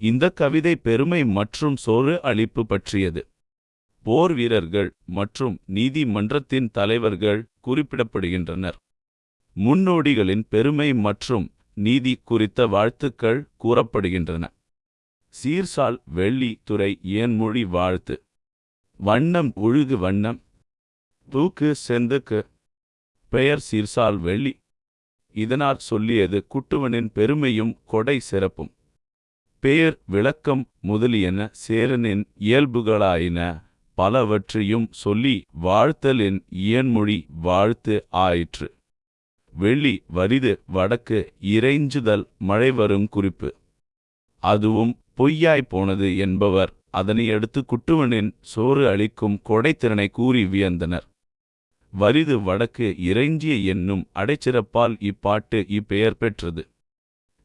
இந்த கவிதை பெருமை மற்றும் சோறு அளிப்பு பற்றியது. போர் வீரர்கள் மற்றும் நீதிமன்றத்தின் தலைவர்கள் குறிப்பிடப்படுகின்றனர். முன்னோடிகளின் பெருமை மற்றும் நீதி குறித்த வாழ்த்துக்கள் கூறப்படுகின்றன. சீர்சால் வெள்ளி துறை ஏன்மொழி வாழ்த்து. வண்ணம் ஒழுகு வண்ணம். தூக்கு செந்துக்கு. பெயர் சீர்சால் வெள்ளி. இதனால் சொல்லியது குட்டுவனின் பெருமையும் கொடை சிறப்பும். பெயர் விளக்கம் முதலியன சேரனின் இயல்புகளாயின. பலவற்றையும் சொல்லி வாழ்த்தலின் இயன்மொழி வாழ்த்து ஆயிற்று. வெள்ளி வரிது வடக்கு இறைஞ்சுதல் மழை வரும் குறிப்பு. அதுவும் பொய்யாய் போனது என்பவர் அதனையடுத்து குட்டுவனின் சோறு அளிக்கும் கொடைத்திறனை கூறி வியந்தனர். வரிது வடக்கு இறைஞ்சிய என்னும் அடைச்சிறப்பால் இப்பாட்டு இப்பெயர் பெற்றது.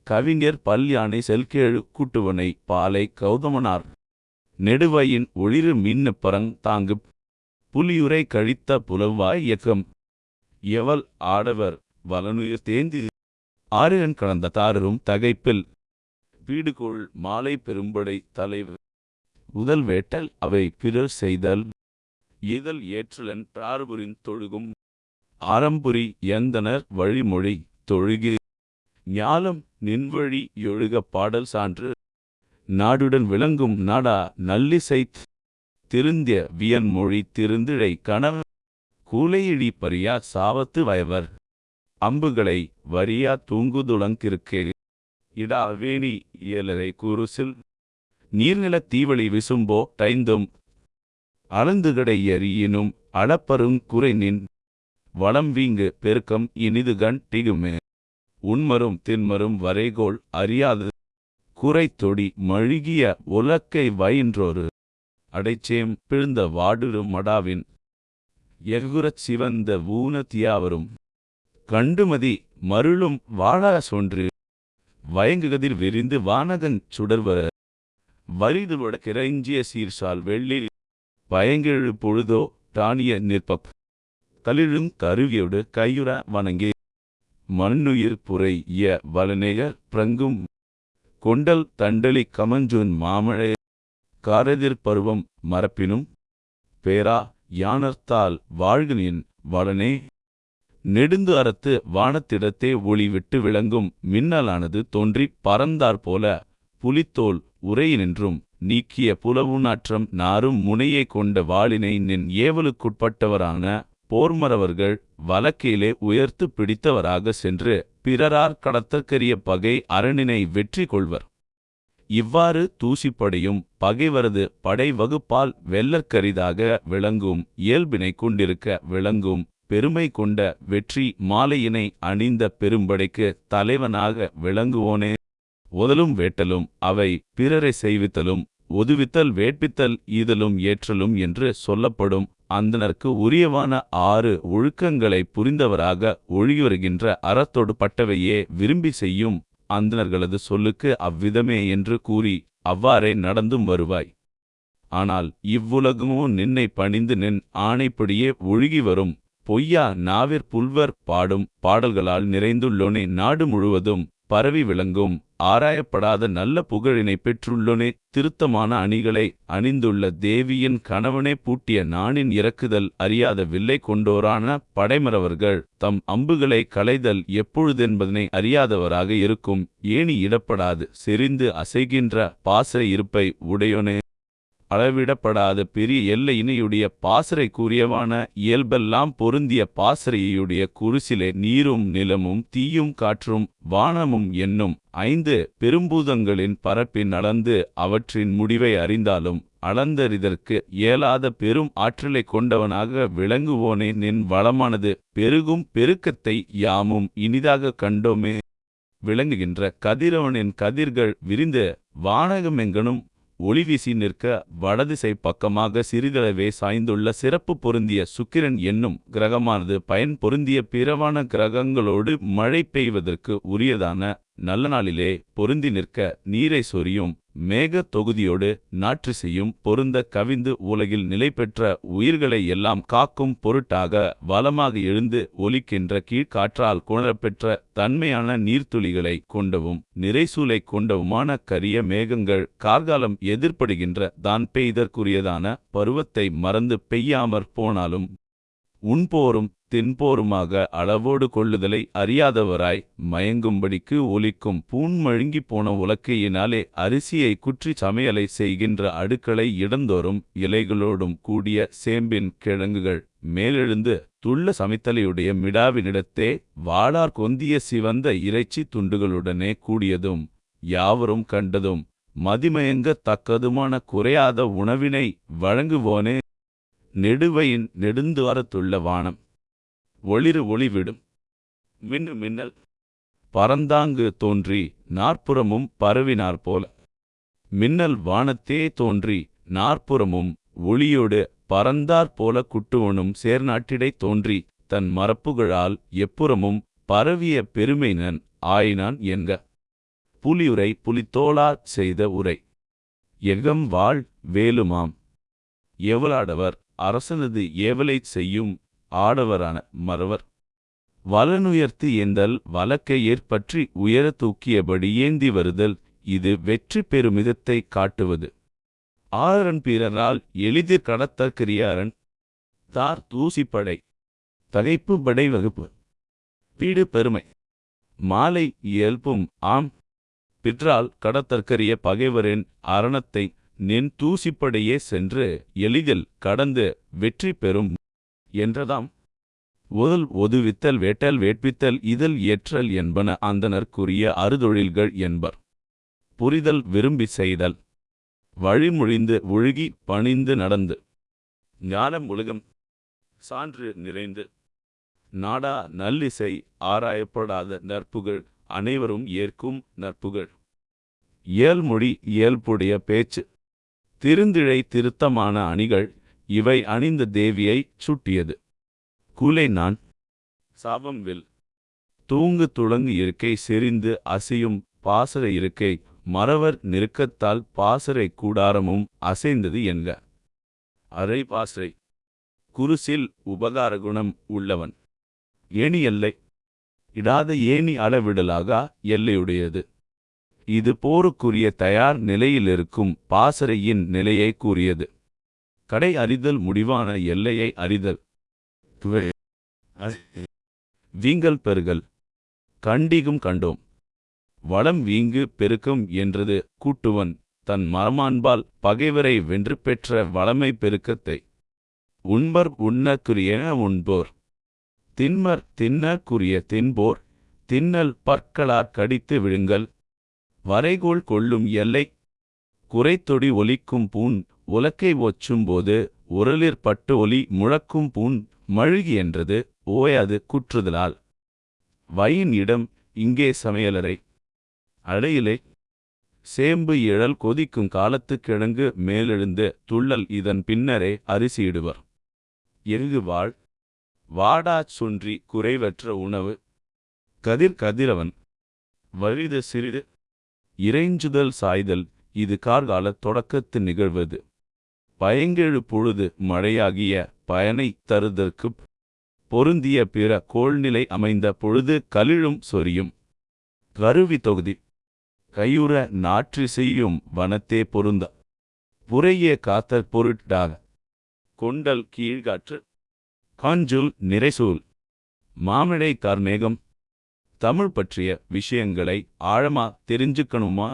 கவிஞர் பல்யானை செல்கேழு கூட்டுவனை பாலை கௌதமனார். நெடுவையின் ஒளிரு மின்னப்பரங் தாங்கு புலியுரை கழித்த புலவாய் இயக்கம். எவல் ஆடவர் வலனுயிர் தேந்தி ஆறுகன் கடந்த தாரரும் தகைப்பில். வீடுகோள் மாலை பெரும்படை தலைவர் முதல் வேட்டல் அவை பிறர் செய்தல். இதழ் ஏற்றலன் பிரார்புரின் தொழுகும். ஆரம்புரி எந்தனர் வழிமொழி தொழுகி ஞாலம் நின்வழி எழுக பாடல் சான்று. நாடுடன் விளங்கும் நாடா நல்லிசைத் திருந்திய வியன்மொழி திருந்திழை கணவ கூலையிழி பரியா சாவத்து வயவர். அம்புகளை வரியா தூங்குதுளங்கிருக்கே இடா வேணி இயலரை குருசில். நீர்நிலத் தீவளி விசும்போ டைந்தும். அலந்துகடை எறியினும் அளப்பருங் குறைநின். வளம் வீங்கு பெருக்கம் இனிதுகண் டிகுமே. உண்மரும் தின்மரும் வரைகோள் அறியாது குறைத்தொடி மழுகிய உலக்கை வயின்றொரு அடைச்சேம் பிழுந்த வாடுரு மடாவின் எகுரச் சிவந்த ஊனத்தியாவரும். கண்டுமதி மருளும் வாழா சொன்று வயங்குகதிர் விரிந்து வானகன் சுடர்வ வரிது கிரஞ்சிய சீர்சால் வெள்ளில் பயங்கெழு பொழுதோ டானிய நிற்பப். தளிழும் கருவியோடு கையுற வணங்கி மண்ணுயிர் புரை இய வலநேயர் பிரங்கும் கொண்டல் தண்டலி கமஞ்சுன் மாமழை காரதிர் பருவம் மரப்பினும் பேரா யானர்த்தால் வாழ்கனின் வளனே நெடுந்து அறத்து வானத்திடத்தே ஒளி விட்டு விளங்கும் மின்னலானது தோன்றிப் பறந்தாற்போல புலித்தோல் உரையினின்றும் நீக்கிய புலவுநாற்றம் நாரும் முனையை கொண்ட வாளினை நின் ஏவலுக்குட்பட்டவரான போர்மறவர்கள் வலக்கையிலே உயர்த்து பிடித்தவராக சென்று பிறரார் கடத்தற்கரிய பகை அரணினை வெற்றி கொள்வர். இவ்வாறு தூசிப்படையும் பகைவரது படை வகுப்பால் வெல்லற்கரிதாக விளங்கும் இயல்பினை கொண்டிருக்க விளங்கும் பெருமை கொண்ட வெற்றி மாலையினை அணிந்த பெரும்படைக்கு தலைவனாக விளங்குவோனே. ஒதலும் வேட்டலும் அவை பிறரை செய்வித்தலும் ஒதுவித்தல் வேட்பித்தல் ஈதலும் ஏற்றலும் என்று சொல்லப்படும் அந்தனருக்கு உரியவான ஆறு ஒழுக்கங்களை புரிந்தவராக ஒழுகிவருகின்ற அறத்தொடு பட்டவையே விரும்பி செய்யும் அந்தனர்களது சொல்லுக்கு அவ்விதமே என்று கூறி அவ்வாறே நடந்தும் வருவாய். ஆனால் இவ்வுலகமோ நின்னை பணிந்து நின் ஆணைப்படியே ஒழுகி வரும். பொய்யா நாவிற் புல்வர் பாடும் பாடல்களால் நிறைந்துள்ளோனே நாடு முழுவதும் பரவி விளங்கும். ஆராயப்படாத நல்ல புகழினை பெற்றுள்ளோனே. திருத்தமான அணிகளை அணிந்துள்ள தேவியின் கணவனே பூட்டிய நாணின் இறக்குதல் அறியாத வில்லை கொண்டோரான படைமறவர்கள் தம் அம்புகளை களைதல் எப்பொழுதென்பதனை அறியாதவராக இருக்கும். ஏணி இடப்படாது. செறிந்து அசைகின்ற பாசை இருப்பை உடையோனே. அளவிடப்படாத பெரிய எல்லையினையுடைய பாசறை கூறியவான இயல்பெல்லாம் பொருந்திய பாசறையுடைய குருசிலே நீரும் நிலமும் தீயும் காற்றும் வானமும் என்னும் ஐந்து பெரும்பூதங்களின் பரப்பின் அளந்து அவற்றின் முடிவை அறிந்தாலும் அளந்தறிதற்கு இயலாத பெரும் ஆற்றலை கொண்டவனாக விளங்குவோனே நின் வளமானது பெருகும் பெருக்கத்தை யாமும் இனிதாக கண்டோமே. விளங்குகின்ற கதிரவனின் கதிர்கள் விரிந்து வானகமெங்கனும் ஒளிவீசி நிற்க வடதிசை பக்கமாக சிறிதளவே சாய்ந்துள்ள சிறப்பு பொருந்திய சுக்கிரன் என்னும் கிரகமானது பயன் பொருந்திய பிறவான கிரகங்களோடு மழை பெய்வதற்கு உரியதான நல்ல நாளிலே பொருந்தி நிற்க நீரை சொரியும் மேகத் தொகுதியோடு நாற்று செய்யும் பொருந்த கவிந்து உலகில் நிலைபெற்ற உயிர்களை எல்லாம் காக்கும் பொருட்டாக வளமாக எழுந்து ஒலிக்கின்ற கீழ்காற்றால் குணரப்பெற்ற தன்மையான நீர்த்துளிகளை கொண்டவும் நிறைசூலை கொண்டவுமான கரிய மேகங்கள் கார்காலம் எதிர்ப்படுகின்ற தான் பெய்தற்குரியதான பருவத்தை மறந்து பெய்யாமற் போனாலும் உண்போரும் தின்போருமாக அளவோடு கொள்ளுதலை அறியாதவராய் மயங்கும்படிக்கு ஒலிக்கும் பூண் மழுங்கிப் போன உலக்கையினாலே அரிசியை குற்றி சமையலை செய்கின்ற அடுக்களை இடந்தோறும் இலைகளோடும் கூடிய சேம்பின் கிழங்குகள். மேலெழுந்து துள்ள சமைத்தலையுடைய மிடாவினிடத்தே வாளார் கொந்திய சிவந்த இறைச்சி துண்டுகளுடனே கூடியதும் யாவரும் கண்டதும் மதிமயங்கத் தக்கதுமான குறையாத உணவினை வழங்குவோனே. நெடுவையின் நெடுந்துவாரத்துள்ள வானம். ஒளிரு ஒளிவிடும். மின்னு மின்னல். பரந்தாங்கு தோன்றி நாற்புறமும் பரவினார் போல. மின்னல் வானத்தே தோன்றி நாற்புறமும் ஒளியோடு பறந்தாற் போல குட்டுவனும் சேர்நாட்டிடை தோன்றி தன் மரப்புகளால் எப்புறமும் பரவிய பெருமைனன் ஆயினான் என்க. புலியுரை புலித்தோளா செய்த உரை. எகம் வாழ் வேலுமாம். எவலாடவர் அரசனது ஏவலைச் செய்யும் ஆடவரான மறவர். வலனுயர்த்தி ஏந்தல் வலக்கை ஏற்பற்றி உயர தூக்கியபடி ஏந்தி வருதல் இது வெற்றி பெருமிதத்தை காட்டுவது. ஆரன் பிறரால் எளிதிற் கடத்தற்கரியரன் தார் தூசிப்படை தகைப்பு படை வகுப்பு. பீடு பெருமை. மாலை இயல்பும் ஆம். பிற்றால் கடத்தற்கரிய பகைவரின் அரணத்தை நின் தூசிப்படையே சென்று எளிதில் கடந்து வெற்றி பெறும் என்றதாம். ஒதல் ஒதுவித்தல் வேட்டல் வேட்பித்தல் இதழ் ஏற்றல் என்பன அந்தனர்க்குரிய அறுதொழில்கள் என்பர். புரிதல் விரும்பி செய்தல். வழிமொழிந்து ஒழுகி பணிந்து நடந்து. ஞானம் ஒழுகம். சான்று நிறைந்து. நாடா நல்லிசை ஆராயப்படாத நற்புகழ் அனைவரும் ஏற்கும் நற்புகழ். இயல்மொழி இயல்புடைய பேச்சு. திருந்திழை திருத்தமான அணிகள் இவை அணிந்த தேவியை சுட்டியது. குலை நான் சாபம் வில் தூங்கு துளங்கு இருக்கை செறிந்து அசையும் பாசறை இருக்கை மறவர் நெருக்கத்தால் பாசறை கூடாரமும் அசைந்தது என்க. அரை பாசறை குருசில் உபகார குணம் உள்ளவன். ஏணி எல்லை இடாத ஏணி அளவிடலாகா எல்லையுடையது. இது போருக்குரிய தயார் நிலையிலிருக்கும் பாசறையின் நிலையை கூறியது. கடை அறிதல் முடிவான எல்லையை அறிதல். வீங்கல் பெருகல் கண்டிகும் கண்டோம். வளம் வீங்கு பெருக்கம் என்றது கூட்டுவன். தன் மரமான்பால் பகைவரை வென்று பெற்ற வளமை பெருக்கத்தை. உண்பர் உண்ணக்குரிய உண்போர். தின்மர் தின்னக்குரிய தின்போர். தின்னல் பற்களார் கடித்து விழுங்கள் வரைகோள் கொள்ளும் எல்லை குறைத்தொடி ஒலிக்கும் பூண் உலக்கை ஒச்சும்போது உரலிற்பட்டு ஒலி முழக்கும் பூண் மழுகி என்றது ஓயாது குற்றுதலால். வயின் இடம் இங்கே சமையலறை. அடையிலே. சேம்பு இழல் கொதிக்கும் காலத்து கிழங்கு மேலெழுந்து துள்ளல் இதன் பின்னரே அரிசியிடுவர். எங்கு வாழ். வாடாச் சுன்றி குறைவற்ற உணவு. கதிர் கதிரவன். வரிது சிறிது. இறைஞ்சுதல் சாய்தல் இது கார்கால தொடக்கத்து நிகழ்வது. பயங்கெழு பொழுது மழையாகிய பயனை தருதற்குப் பொருந்திய பிற கோள்நிலை அமைந்த பொழுது கலிழும் சொரியும். கருவி தொகுதி. கையுற நாற்று செய்யும் வனத்தே பொருந்த. புறைய காத்தற் பொருட்டாக. கொண்டல் கீழ்காற்று. காஞ்சுல் நிறைசூல். மாமழை கார்மேகம். தமிழ் பற்றிய விஷயங்களை ஆழமா தெரிஞ்சுக்கணுமா?